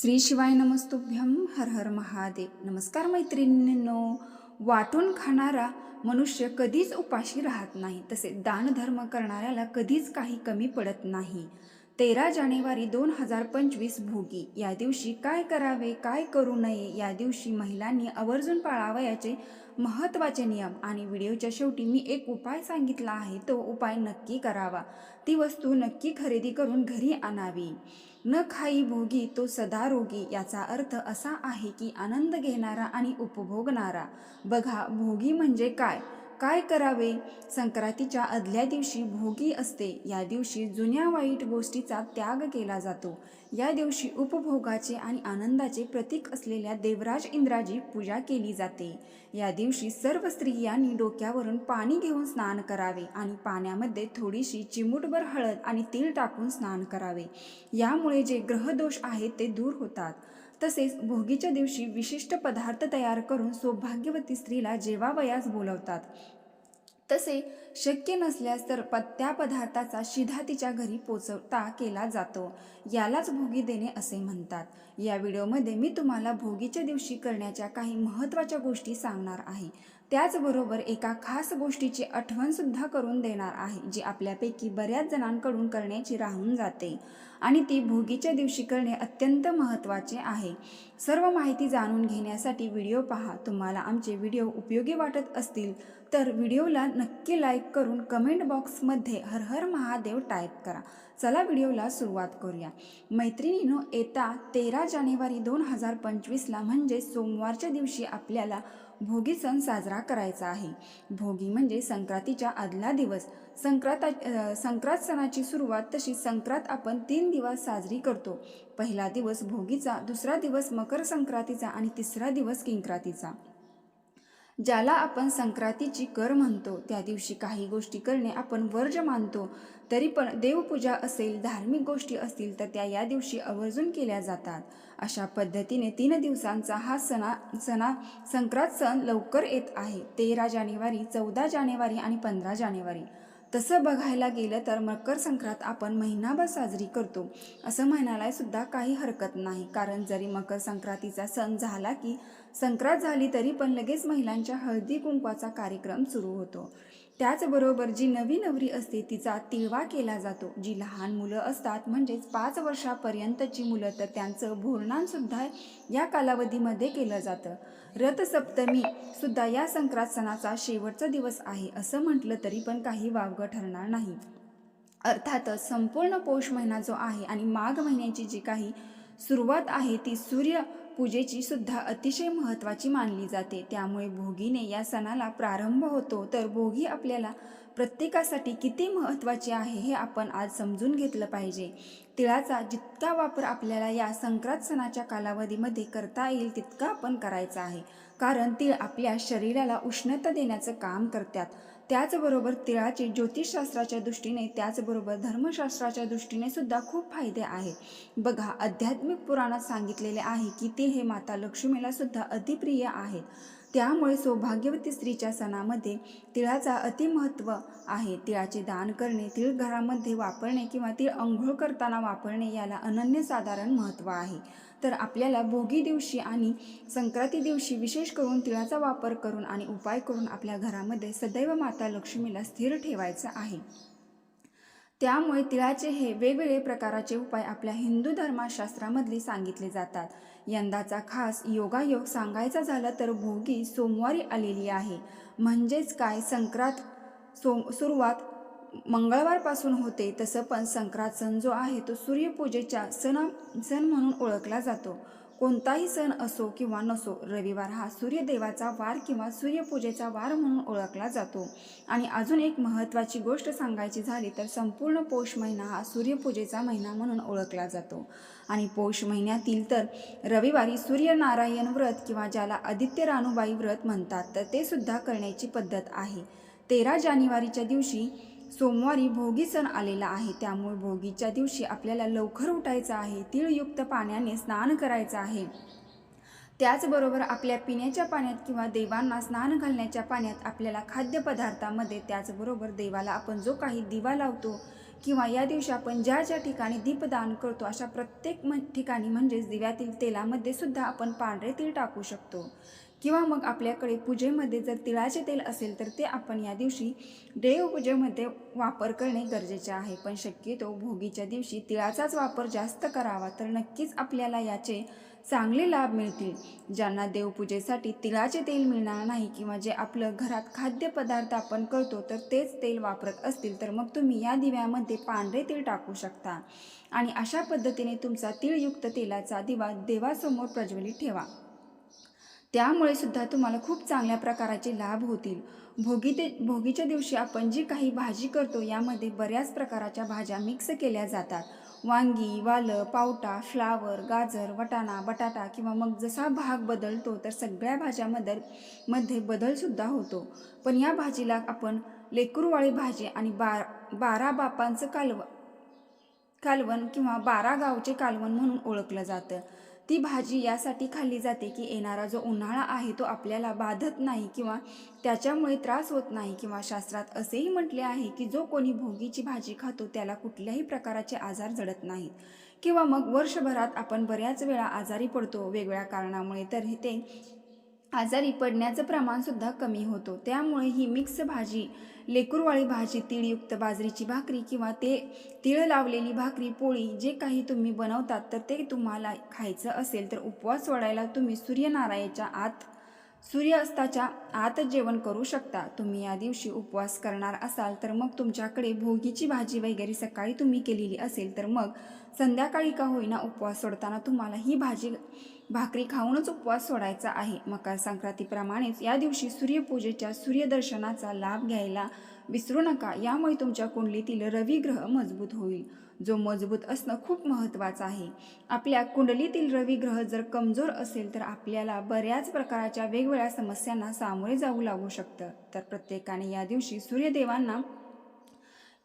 श्री शिवाय नमस्तुभ्यम हर हर महादेव. नमस्कार मैत्रिणींनो. वाटून खाणारा मनुष्य कधीच उपाशी राहत नाही. तसे दानधर्म करणाऱ्याला कधीच काही कमी पडत नाही. तेरा जानेवारी दोन हजार पंचवीस भोगी. या दिवशी काय करावे काय करू नये या दिवशी महिलांनी आवर्जून पाळावयाचे महत्त्वाचे नियम आणि व्हिडिओच्या शेवटी मी एक उपाय सांगितला आहे तो उपाय नक्की करावा. ती वस्तू नक्की खरेदी करून घरी आणावी. न खाई भोगी तो सदा रोगी याचा अर्थ असा आहे की आनंद घेणारा आणि उपभोगणारा. बघा भोगी म्हणजे काय? काय करावे? संक्रांतीच्या आदल्या दिवशी भोगी असते. या दिवशी जुन्या वाईट गोष्टीचा त्याग केला जातो. या दिवशी उपभोगाचे आणि आनंदाचे प्रतीक असलेल्या देवराज इंद्राची पूजा केली जाते. या दिवशी सर्व स्त्रियांनी डोक्यावरून पाणी घेऊन स्नान करावे आणि पाण्यामध्ये थोडीशी चिमूटभर हळद आणि तेल टाकून स्नान करावे. यामुळे जे ग्रहदोष आहेत ते दूर होतात. तसेच भोगीच्या दिवशी विशिष्ट पदार्थ तयार करून सौभाग्यवती स्त्रीला जेवावयास बोलवतात. तसे शक्य नसल्यास तर प त्या पदार्थाचा शिधा तिच्या घरी पोचवता केला जातो. यालाच भोगी देणे असे म्हणतात. या व्हिडिओमध्ये मी तुम्हाला भोगीच्या दिवशी करण्याच्या काही महत्त्वाच्या गोष्टी सांगणार आहे. त्याचबरोबर एका खास गोष्टीची आठवणसुद्धा करून देणार आहे जी आपल्यापैकी बऱ्याच जणांकडून करण्याची राहून जाते. आणि ती भोगीच्या दिवशी करणे अत्यंत महत्त्वाचे आहे. सर्व माहिती जाणून घेण्यासाठी व्हिडिओ पहा. तुम्हाला आमचे व्हिडिओ उपयोगी वाटत असतील तर व्हिडिओला नक्की लाईक करून कमेंट बॉक्समध्ये हर हर महादेव टाईप करा. चला व्हिडिओला सुरुवात करूया. मैत्रिणीनो येता तेरा जानेवारी दोन हजार पंचवीसला म्हणजे सोमवारच्या दिवशी आपल्याला भोगी सण साजरा करायचा आहे. भोगी म्हणजे संक्रांतीच्या आदला दिवस. संक्रांता संक्रांत सणाची सुरुवात तशी संक्रांत आपण तीन दिवस साजरी करतो. पहिला दिवस भोगीचा दुसरा दिवस मकर संक्रांतीचा आणि तिसरा दिवस किंक्रांतीचा. ज्याला आपण संक्रांतीची कर म्हणतो त्या दिवशी काही गोष्टी करणे आपण वर्ज मानतो. तरी पण देवपूजा असेल धार्मिक गोष्टी असतील तर त्या या दिवशी आवर्जून केल्या जातात. अशा पद्धतीने तीन दिवसांचा हा सणा सणा संक्रांत सण लवकर येत आहे. तेरा जानेवारी चौदा जानेवारी आणि पंधरा जानेवारी. तसं बघायला गेलं तर मकर संक्रांत आपण महिनाभर साजरी करतो. असं म्हणायला सुद्धा काही हरकत नाही. कारण जरी मकर संक्रांतीचा सण झाला की संक्रांत झाली तरी पण लगेच महिलांच्या हळदी कुंकवाचा कार्यक्रम सुरू होतो. त्याचबरोबर जी नवी नवरी असते तिचा तिळवा केला जातो. जी लहान मुलं असतात म्हणजेच पाच वर्षापर्यंतची मुलं तर त्यांचं भोरणांसुद्धा या कालावधीमध्ये केलं जातं. रथसप्तमी सुद्धा या संक्रांत सणाचा शेवटचा दिवस आहे असं म्हटलं तरी पण काही वावगं ठरणार नाही. अर्थातच संपूर्ण पौष महिना जो आहे आणि माघ महिन्याची जी काही सुरुवात आहे ती सूर्य पूजेची सुद्धा अतिशय महत्त्वाची मानली जाते. त्यामुळे भोगीने या सणाला प्रारंभ होतो. तर भोगी आपल्याला प्रत्येकासाठी किती महत्त्वाची आहे हे आपण आज समजून घेतलं पाहिजे. तिळाचा जितका वापर आपल्याला या संक्रांत सणाच्या कालावधीमध्ये करता येईल तितका आपण करायचा आहे. कारण तिळ आपल्या शरीराला उष्णता देण्याचं काम करतात. त्याचबरोबर तिळाचे ज्योतिषशास्त्राच्या दृष्टीने त्याचबरोबर धर्मशास्त्राच्या दृष्टीने सुद्धा खूप फायदे आहेत बघा आध्यात्मिक पुराणात सांगितलेले आहे की तीळ हे माता लक्ष्मीला सुद्धा अतिप्रिय आहेत. त्यामुळे सौभाग्यवती स्त्रीच्या सणामध्ये तिळाचा अतिमहत्त्व आहे. तिळाचे दान करणे तिळ घरामध्ये वापरणे किंवा तिळ अंघोळ करताना वापरणे याला अनन्यसाधारण महत्त्व आहे. तर आपल्याला भोगी दिवशी आणि संक्रांती दिवशी विशेष करून तिळाचा वापर करून आणि उपाय करून आपल्या घरामध्ये सदैव माता लक्ष्मीला स्थिर ठेवायचं आहे. त्यामुळे तिळाचे हे वेगवेगळे प्रकाराचे उपाय आपल्या हिंदू धर्मशास्त्रामधले सांगितले जातात. यंदाचा खास योगायोग सांगायचा झाला तर भोगी सोमवारी आलेली आहे. म्हणजेच काय? संक्रांत सोम सुरुवात मंगळवारपासून होते तसं पण संक्रांत सण जो आहे तो सूर्यपूजेच्या सण सण म्हणून ओळखला जातो. कोणताही सण असो किंवा नसो रविवार हा सूर्यदेवाचा वार किंवा सूर्यपूजेचा वार म्हणून ओळखला जातो. आणि अजून एक महत्त्वाची गोष्ट सांगायची झाली तर संपूर्ण पौष महिना हा सूर्यपूजेचा महिना म्हणून ओळखला जातो. आणि पौष महिन्यातील तर रविवारी सूर्यनारायण व्रत किंवा ज्याला आदित्य रानूबाई व्रत म्हणतात तर ते सुद्धा करण्याची पद्धत आहे. तेरा जानेवारीच्या दिवशी सोमवारी भोगी सण आलेला आहे. त्यामुळे भोगीच्या दिवशी आपल्याला लवकर उठायचं आहे. तिळयुक्त पाण्याने स्नान करायचं आहे. त्याचबरोबर आपल्या पिण्याच्या पाण्यात किंवा देवांना स्नान घालण्याच्या पाण्यात आपल्याला खाद्यपदार्थामध्ये त्याचबरोबर देवाला आपण जो काही दिवा लावतो किंवा या दिवशी आपण ज्या ज्या ठिकाणी दीपदान करतो अशा प्रत्येक म ठिकाणी म्हणजेच दिव्यातील तेलामध्ये सुद्धा आपण पांढरे तीळ टाकू शकतो. किंवा मग आपल्याकडे पूजेमध्ये जर तिळाचे तेल असेल तर ते आपण या दिवशी देवपूजेमध्ये वापर करणे गरजेचे आहे. पण शक्यतो भोगीच्या दिवशी तिळाचाच वापर जास्त करावा तर नक्कीच आपल्याला याचे चांगले लाभ मिळतील. ज्यांना देवपूजेसाठी तिळाचे तेल मिळणार नाही किंवा जे आपलं घरात खाद्यपदार्थ आपण करतो तर तेच तेल वापरत असतील तर मग तुम्ही या दिव्यामध्ये पांढरे तीळ टाकू शकता. आणि अशा पद्धतीने तुमचा तिळयुक्त तेलाचा दिवा देवासमोर प्रज्वलित ठेवा. त्यामुळे सुद्धा तुम्हाला खूप चांगल्या प्रकाराचे लाभ होतील. भोगी ते भोगीच्या दिवशी आपण जी काही भाजी करतो यामध्ये बऱ्याच प्रकाराच्या भाज्या मिक्स केल्या जातात. वांगी वालं पावटा फ्लावर गाजर वटाणा बटाटा किंवा मग जसा भाग बदलतो तर सगळ्या भाज्यामध्ये मध्ये बदलसुद्धा होतो. पण या भाजीला आपण लेकरूवाळी भाजी आणि बार बारा बापांचं कालव कालवण किंवा बारा गावचे कालवण म्हणून ओळखलं जातं. ती भाजी यासाठी खाल्ली जाते की येणारा जो उन्हाळा आहे तो आपल्याला बाधत नाही किंवा त्याच्यामुळे त्रास होत नाही किंवा शास्त्रात असेही म्हटले आहे की जो कोणी भोगीची भाजी खातो त्याला कुठल्याही प्रकाराचे आजार जडत नाहीत. किंवा मग वर्षभरात आपण बऱ्याच वेळा आजारी पडतो वेगवेगळ्या कारणामुळे तर ते आजारी पडण्याचं प्रमाणसुद्धा कमी होतो. त्यामुळे ही मिक्स भाजी लेकूरवाळी भाजी तीळयुक्त बाजरीची भाकरी किंवा ते तीळ लावलेली भाकरी पोळी जे काही तुम्ही बनवतात तर ते तुम्हाला खायचं असेल तर उपवास सोडायला तुम्ही सूर्यनारायणाच्या आत सूर्यास्ताच्या आत जेवण करू शकता. तुम्ही या दिवशी उपवास करणार असाल तर मग तुमच्याकडे भोगीची भाजी वगैरे सकाळी तुम्ही केलेली असेल तर मग संध्याकाळी का होईना उपवास सोडताना तुम्हाला ही भाजी भाकरी खाऊनच उपवास सोडायचा आहे. मकर संक्रांतीप्रमाणेच या दिवशी सूर्यपूजेच्या सूर्यदर्शनाचा लाभ घ्यायला विसरू नका. यामुळे तुमच्या कुंडलीतील रवी ग्रह मजबूत होईल. जो मजबूत असणं खूप महत्त्वाचं आहे. आपल्या कुंडलीतील रवी ग्रह जर कमजोर असेल तर आपल्याला बऱ्याच प्रकारच्या वेगवेगळ्या समस्यांना सामोरे जाऊ लागू शकतं. तर प्रत्येकाने या दिवशी सूर्यदेवांना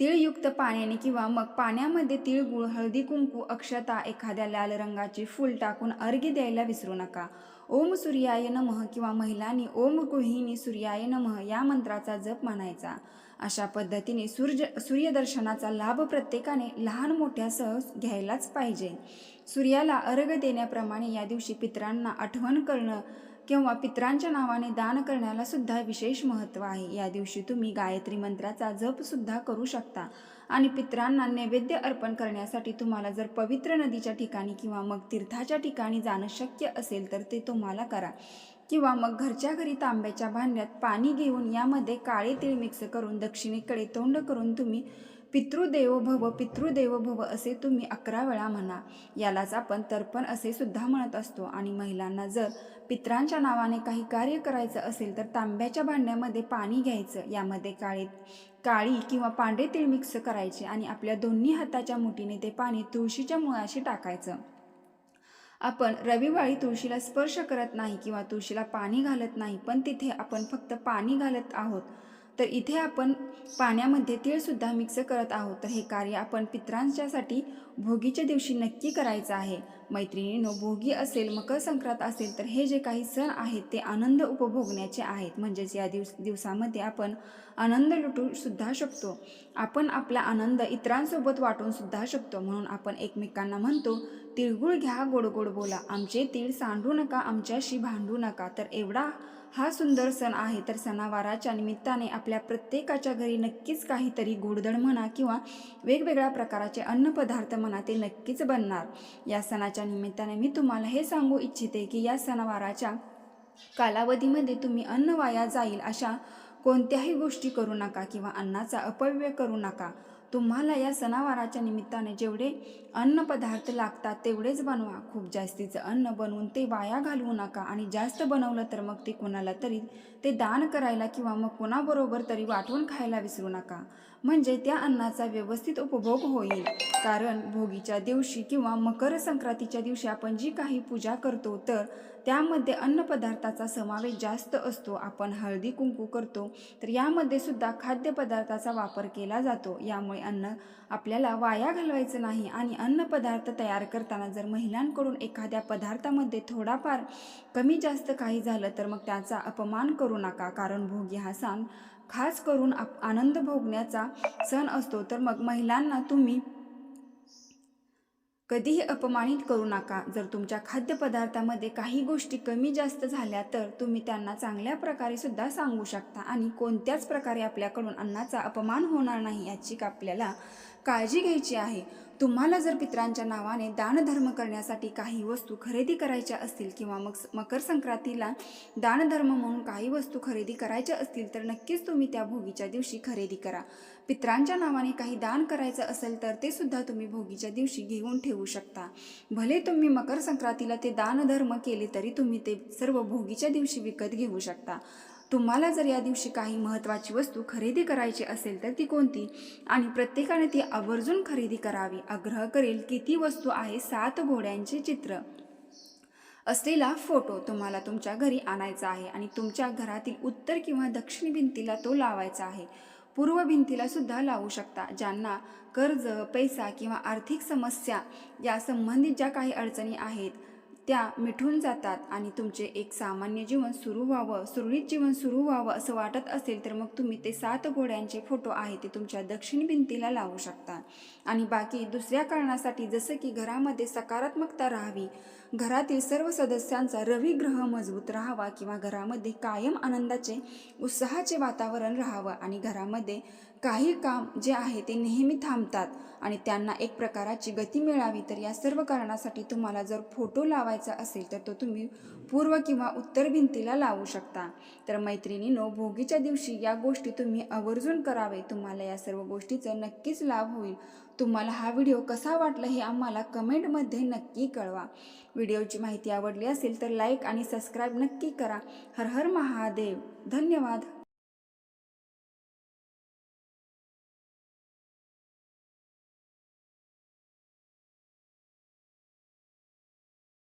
तिळयुक्त पाण्याने किंवा मग पाण्यामध्ये तिळगुळ हळदी कुंकू अक्षता एखाद्या लाल रंगाचे फूल टाकून अर्घ्य द्यायला विसरू नका. ओम सूर्याय नमः किंवा महिलांनी ओम गृहिणी सूर्याय नमः या मंत्राचा जप म्हणायचा अशा पद्धतीने सूर्य सूर्यदर्शनाचा लाभ प्रत्येकाने लहान मोठ्यासह घ्यायलाच पाहिजे. सूर्याला अर्घ देण्याप्रमाणे या दिवशी पितरांना आठवण करणं किंवा पितरांच्या नावाने दान करण्याला सुद्धा विशेष महत्त्व आहे. या दिवशी तुम्ही गायत्री मंत्राचा जपसुद्धा करू शकता. आणि पित्रांना नैवेद्य अर्पण करण्यासाठी तुम्हाला जर पवित्र नदीच्या ठिकाणी किंवा मग तीर्थाच्या ठिकाणी जाणं शक्य असेल तर ते तुम्हाला करा. किंवा मग घरच्या घरी तांब्याच्या भांड्यात पाणी घेऊन यामध्ये काळे तीळ मिक्स करून दक्षिणेकडे तोंड करून तुम्ही पितृदेव भव पितृदेव भव असे तुम्ही अकरा वेळा म्हणा. यालाच आपण तर्पण असे सुद्धा म्हणत असतो. आणि महिलांना जर पित्रांच्या नावाने काही कार्य करायचं असेल तर तांब्याच्या भांड्यामध्ये पाणी घ्यायचं. यामध्ये काळे काळी किंवा पांढरे तीळ मिक्स करायचे आणि आपल्या दोन्ही हाताच्या मुठीने ते पाणी तुळशीच्या मुळाशी टाकायचं. आपण रविवारी तुळशीला स्पर्श करत नाही किंवा तुळशीला पाणी घालत नाही पण तिथे आपण फक्त पाणी घालत आहोत. तर इथे आपण पाण्यामध्ये तीळसुद्धा मिक्स करत आहोत. तर हे कार्य आपण पित्रांच्यासाठी भोगीच्या दिवशी नक्की करायचं आहे. मैत्रिणीनो भोगी असेल मकर संक्रांत असेल तर हे जे काही सण आहेत ते आनंद उपभोगण्याचे आहेत. म्हणजेच या दिवस दिवसामध्ये आपण आनंद लुटू सुद्धा शकतो. आपण आपला आनंद इतरांसोबत वाटून सुद्धा शकतो. म्हणून आपण एकमेकांना म्हणतो तिळगुळ घ्या गोड गोड बोला. आमचे तीळ सांडू नका आमच्याशी भांडू नका. तर एवढा हा सुंदर सण आहे तर सणावाराच्या निमित्ताने आपल्या प्रत्येकाच्या घरी नक्कीच काहीतरी गोडधड म्हणा किंवा वेगवेगळ्या प्रकाराचे अन्नपदार्थ म्हणा ते नक्कीच बनणार. या सणाच्या निमित्ताने मी तुम्हाला हे सांगू इच्छिते की या सणावाराच्या कालावधीमध्ये तुम्ही अन्न वाया जाईल अशा कोणत्याही गोष्टी करू नका किंवा अन्नाचा अपव्यय करू नका. तुम्हाला या सणावाराच्या निमित्ताने जेवढे अन्नपदार्थ लागतात तेवढेच बनवा. खूप जास्तीचं अन्न बनवून ते वाया घालवू नका आणि जास्त बनवलं तर मग ते कोणाला तरी ते दान करायला किंवा मग कोणाबरोबर तरी वाटवून खायला विसरू नका. म्हणजे त्या अन्नाचा व्यवस्थित उपभोग होईल. कारण भोगीच्या दिवशी किंवा मकर संक्रांतीच्या दिवशी आपण जी काही पूजा करतो तर त्यामध्ये अन्नपदार्थाचा समावेश जास्त असतो. आपण हळदी कुंकू करतो. तर यामध्ये सुद्धा खाद्यपदार्थाचा वापर केला जातो. यामुळे अन्न आपल्याला वाया घालवायचं नाही. आणि अन्नपदार्थ तयार करताना जर महिलांकडून एखाद्या पदार्थामध्ये थोडाफार कमी जास्त काही झालं तर मग त्याचा अपमान करू नका. कारण भोगी हा सण खास करून आप आनंद भोगण्याचा सण असतो. तर मग महिलांना तुम्ही कधीही अपमानित करू नका. जर तुमच्या खाद्यपदार्थामध्ये काही गोष्टी कमी जास्त झाल्या तर तुम्ही त्यांना चांगल्या प्रकारे सुद्धा सांगू शकता आणि कोणत्याच प्रकारे आपल्याकडून अन्नाचा अपमान होणार नाही याची आपल्याला काळजी घ्यायची आहे. तुम्हाला जर पित्रांच्या नावाने दानधर्म करण्यासाठी काही वस्तू खरेदी करायच्या असतील किंवा मग मकर संक्रांतीला दानधर्म म्हणून काही वस्तू खरेदी करायच्या असतील तर नक्कीच तुम्ही त्या भोगीच्या दिवशी खरेदी करा. पित्रांच्या नावाने काही दान करायचं असेल तर ते सुद्धा तुम्ही भोगीच्या दिवशी घेऊन ठेवू शकता. भले तुम्ही मकर संक्रांतीला ते दानधर्म केले तरी तुम्ही ते सर्व भोगीच्या दिवशी विकत घेऊ शकता. तुम्हाला जर या दिवशी काही महत्त्वाची वस्तू खरेदी करायची असेल तर ती कोणती? आणि प्रत्येकाने ती आवर्जून खरेदी करावी. आग्रह करेल किती वस्तू आहे सात घोड्यांचे चित्र. असलेला फोटो तुम्हाला तुमच्या घरी आणायचा आहे आणि तुमच्या घरातील उत्तर किंवा दक्षिण भिंतीला तो लावायचा आहे. पूर्व भिंतीला सुद्धा लावू शकता ज्यांना कर्ज पैसा किंवा आर्थिक समस्या या संबंधित ज्या काही अडचणी आहेत त्या मिठून जातात आणि तुमचे एक सामान्य जीवन सुरू व्हावं सुरळीत जीवन सुरू व्हावं असं वाटत असेल तर मग तुम्ही ते सात घोड्यांचे फोटो आहे ते तुमच्या दक्षिण भिंतीला लावू शकता. आणि बाकी दुसऱ्या कारणासाठी जसं की घरामध्ये सकारात्मकता राहावी घरातील सर्व सदस्यांचा रवी ग्रह मजबूत राहावा किंवा घरामध्ये कायम आनंदाचे उत्साहाचे वातावरण राहावं आणि घरामध्ये काही काम जे आहे ते नेहमी थांबतात आणि त्यांना एक प्रकाराची गती मिळावी तर या सर्व कारणासाठी तुम्हाला जर फोटो लावायचा असेल तर तो तुम्ही पूर्व किंवा उत्तर भिंतीला लावू शकता. तर मैत्रिणीनो भोगीच्या दिवशी या गोष्टी तुम्ही आवर्जून करावे. तुम्हाला या सर्व गोष्टीचा नक्कीच लाभ होईल. तुम्हाला हा व्हिडिओ कसा वाटला हे आम्हाला कमेंटमध्ये नक्की कळवा. व्हिडिओची माहिती आवडली असेल तर लाईक आणि सबस्क्राईब नक्की करा. हर हर महादेव. धन्यवाद.